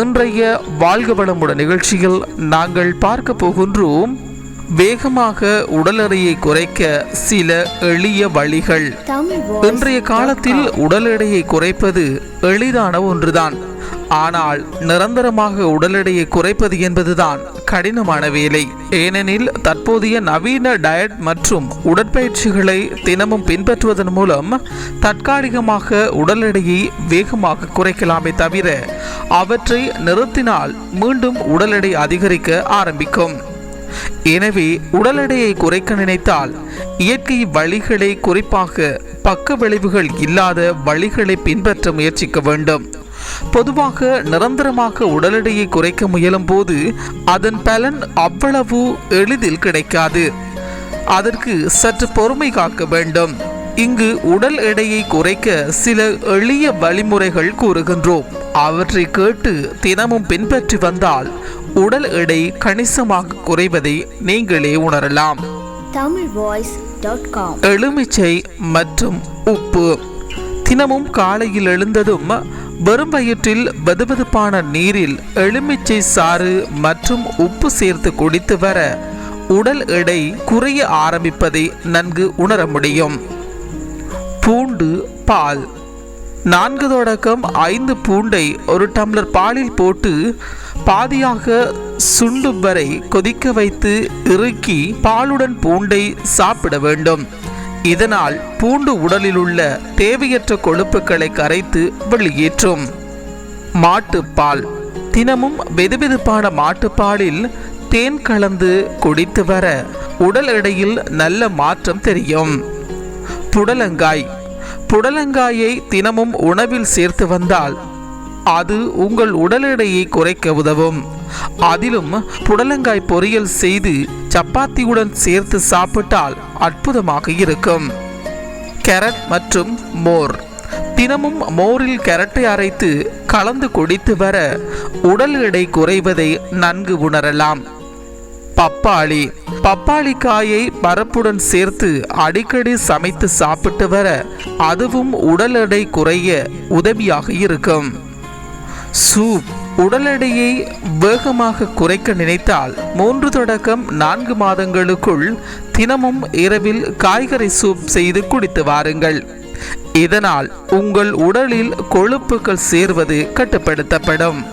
இன்றைய வாழ்க வளமுடன் நிகழ்ச்சியில் நாங்கள் பார்க்க போகின்றோம் வேகமாக உடல் எடையை குறைக்க சில எளிய வழிகள். இன்றைய காலத்தில் உடல் எடையை குறைப்பது எளிதான ஒன்றுதான். ஆனால் நிரந்தரமாக உடல் எடையை குறைப்பது என்பதுதான் கடினமான வேலை. ஏனெனில் தற்போதைய நவீன டயட் மற்றும் உடற்பயிற்சிகளை தினமும் பின்பற்றுவதன் மூலம் தற்காலிகமாக உடல் எடையை வேகமாக குறைக்கலாமே தவிர அவற்றை நிறுத்தினால் மீண்டும் உடல் எடை அதிகரிக்க ஆரம்பிக்கும். எனவே உடல் எடையை குறைக்க நினைத்தால் இயற்கை வழிகளை குறிப்பாக பக்க விளைவுகள் இல்லாத வழிகளை பின்பற்ற முயற்சிக்க வேண்டும். பொதுவாக நிரந்தரமாக உடல் எடையை குறைக்க முயலும் போது அதன் பலன் அவ்வளவு எளிதில் கிடைக்காது. அதற்கு சற்று பொறுமை காக்க வேண்டும். இங்கு உடல் எடையை குறைக்க சில எளிய வழிமுறைகள் கூறுகின்றோம். அவற்றை கேட்டு தினமும் பின்பற்றி வந்தால் உடல் எடை கணிசமாக குறைவதை நீங்களே உணரலாம். எலுமிச்சை மற்றும் உப்பு. தினமும் காலையில் எழுந்ததும் வெறும் வயிற்றில் வெதுவெதுப்பான நீரில் எலுமிச்சை சாறு மற்றும் உப்பு சேர்த்து குடித்து வர உடல் எடை குறைய ஆரம்பிப்பதை நன்கு உணர முடியும். பூண்டு பால். நான்கு தொடக்கம் ஐந்து பூண்டை ஒரு டம்ளர் பாலில் போட்டு பாதியாக சுண்டும் வரை கொதிக்க வைத்து இறுக்கி பாலுடன் பூண்டை சாப்பிட வேண்டும். இதனால் பூண்டு உடலில் உள்ள தேவையற்ற கொழுப்புகளை கரைத்து வெளியேற்றும். மாட்டுப்பால். தினமும் வெதுவெதுப்பான மாட்டுப்பாலில் தேன் கலந்து குடித்து வர உடல் எடையில் நல்ல மாற்றம் தெரியும். புடலங்காய். புடலங்காயை தினமும் உணவில் சேர்த்து வந்தால் அது உங்கள் உடல் எடையை குறைக்க உதவும். அதிலும் புடலங்காய் பொரியல் செய்து சப்பாத்தியுடன் சேர்த்து சாப்பிட்டால் அற்புதமாக இருக்கும். கேரட் மற்றும் மோர். தினமும் மோரில் கேரட்டை அரைத்து கலந்து குடித்து வர உடல் எடை குறைவதை நன்கு உணரலாம். பப்பாளி. பப்பாளி காயை பரப்புடன் சேர்த்து அடிக்கடி சமைத்து சாப்பிட்டு வர அதுவும் உடல் எடை குறைய உதவியாக இருக்கும். சூப். உடல் எடையை வேகமாக குறைக்க நினைத்தால் மூன்று தொடக்கம் நான்கு மாதங்களுக்குள் தினமும் இரவில் காய்கறி சூப் செய்து குடித்து வாருங்கள். இதனால் உங்கள் உடலில் கொழுப்புகள் சேர்வது கட்டுப்படுத்தப்படும்.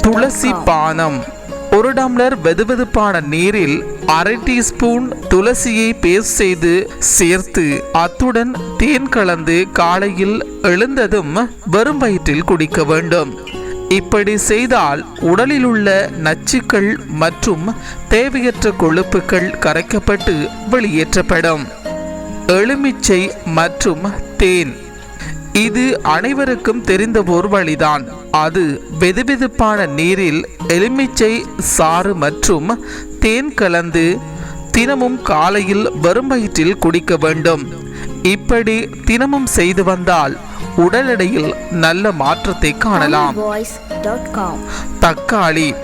துளசி பானம். ஒரு டம்ளர் வெதுவெதுப்பான நீரில் அரை டீஸ்பூன் துளசியை பேஸ்ட் செய்து சேர்த்து அத்துடன் தேன் கலந்து காலையில் எழுந்ததும் வெறும் வயிற்றில் குடிக்க வேண்டும். இப்படி செய்தால் உடலில் உள்ள நச்சுக்கள் மற்றும் தேவையற்ற கொழுப்புகள் கரைக்கப்பட்டு வெளியேற்றப்படும். எலுமிச்சை மற்றும் தேன். இது அனைவருக்கும் தெரிந்த ஒரு வழிதான். அது வெதுவெதுப்பான நீரில் எலுமிச்சை சாறு மற்றும் தேன் கலந்து தினமும் காலையில் வரும் வயிற்றில் குடிக்க வேண்டும். இப்படி தினமும் செய்து வந்தால் உடல் எடையில் நல்ல மாற்றத்தை காணலாம். தக்காளி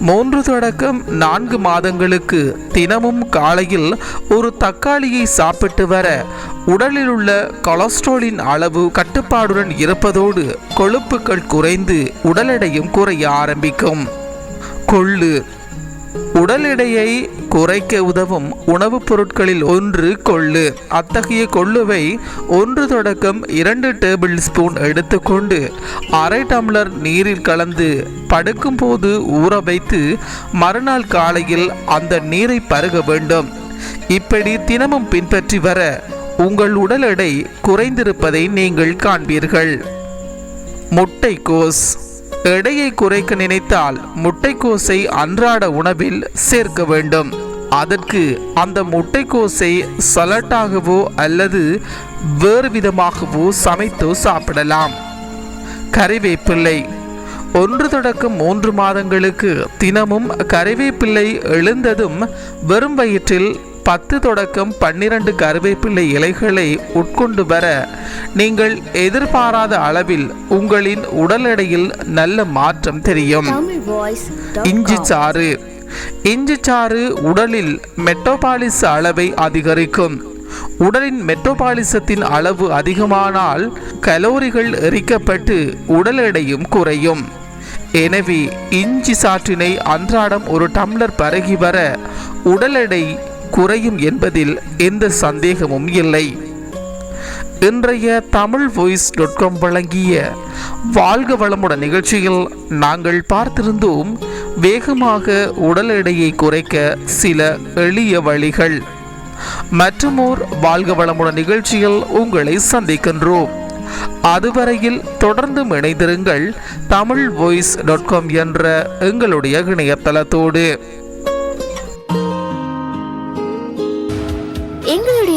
மூன்று தொடக்கம் நான்கு மாதங்களுக்கு தினமும் காலையில் ஒரு தக்காளியை சாப்பிட்டு வர உடலில் உள்ள கொலஸ்ட்ராலின் அளவு கட்டுப்பாடுடன் இருப்பதோடு கொழுப்புகள் குறைந்து உடல் எடையும் குறைய ஆரம்பிக்கும். கொள்ளு உடல் எடையை குறைக்க உதவும் உணவுப் பொருட்களில் ஒன்று கொள்ளு. அத்தகைய கொள்ளுவை ஒன்று தொடக்கம் இரண்டு டேபிள் ஸ்பூன் எடுத்துக்கொண்டு அரை டம்ளர் நீரில் கலந்து படுக்கும்போது ஊற வைத்து மறுநாள் காலையில் அந்த நீரை பருக வேண்டும். இப்படி தினமும் பின்பற்றி வர உங்கள் உடல் எடை குறைந்திருப்பதை நீங்கள் காண்பீர்கள். முட்டைக்கோஸ். எடையை குறைக்க நினைத்தால் முட்டைக்கோசை அன்றாட உணவில் சேர்க்க வேண்டும். அதற்கு அந்த முட்டைக்கோசை சலட்டாகவோ அல்லது வேறு விதமாகவோ சமைத்தோ சாப்பிடலாம். கறிவேப்பிள்ளை ஒன்று தொடக்கம் மூன்று மாதங்களுக்கு தினமும் கறிவேப்பிள்ளை எழுந்ததும் வெறும் வயிற்றில் பத்து தொடக்கம் பன்னிரண்டு கருவேப்பிள்ளை இலைகளை உட்கொண்டு வர நீங்கள் எதிர்பாராத அளவில் உங்களின் உடல் எடையில் நல்ல மாற்றம் தெரியும். இஞ்சி சாறு. இஞ்சி சாறு உடலில் மெட்டோபாலிச அளவை அதிகரிக்கும். உடலின் மெட்டோபாலிசத்தின் அளவு அதிகமானால் கலோரிகள் எரிக்கப்பட்டு உடல் எடையும் குறையும். எனவே இஞ்சி சாற்றினை அன்றாடம் ஒரு டம்ளர் பருகி வர உடல் எடை குறையும் என்பதில் எந்த சந்தேகமும் இல்லை. இன்றைய தமிழ் வாய்ஸ் டாட் காம் வழங்கிய வாழ்க வளமுடன் நிகழ்ச்சியில் நாங்கள் பார்த்திருந்தோம் வேகமாக உடல் எடையை குறைக்க சில எளிய வழிகள். மற்றுமோர் வாழ்க வளமுடன் நிகழ்ச்சியில் உங்களை சந்திக்கின்றோம். அதுவரையில் தொடர்ந்து இணைந்திருங்கள் தமிழ் வாய்ஸ் டாட் காம் என்ற எங்களுடைய இணையதளத்தோடு.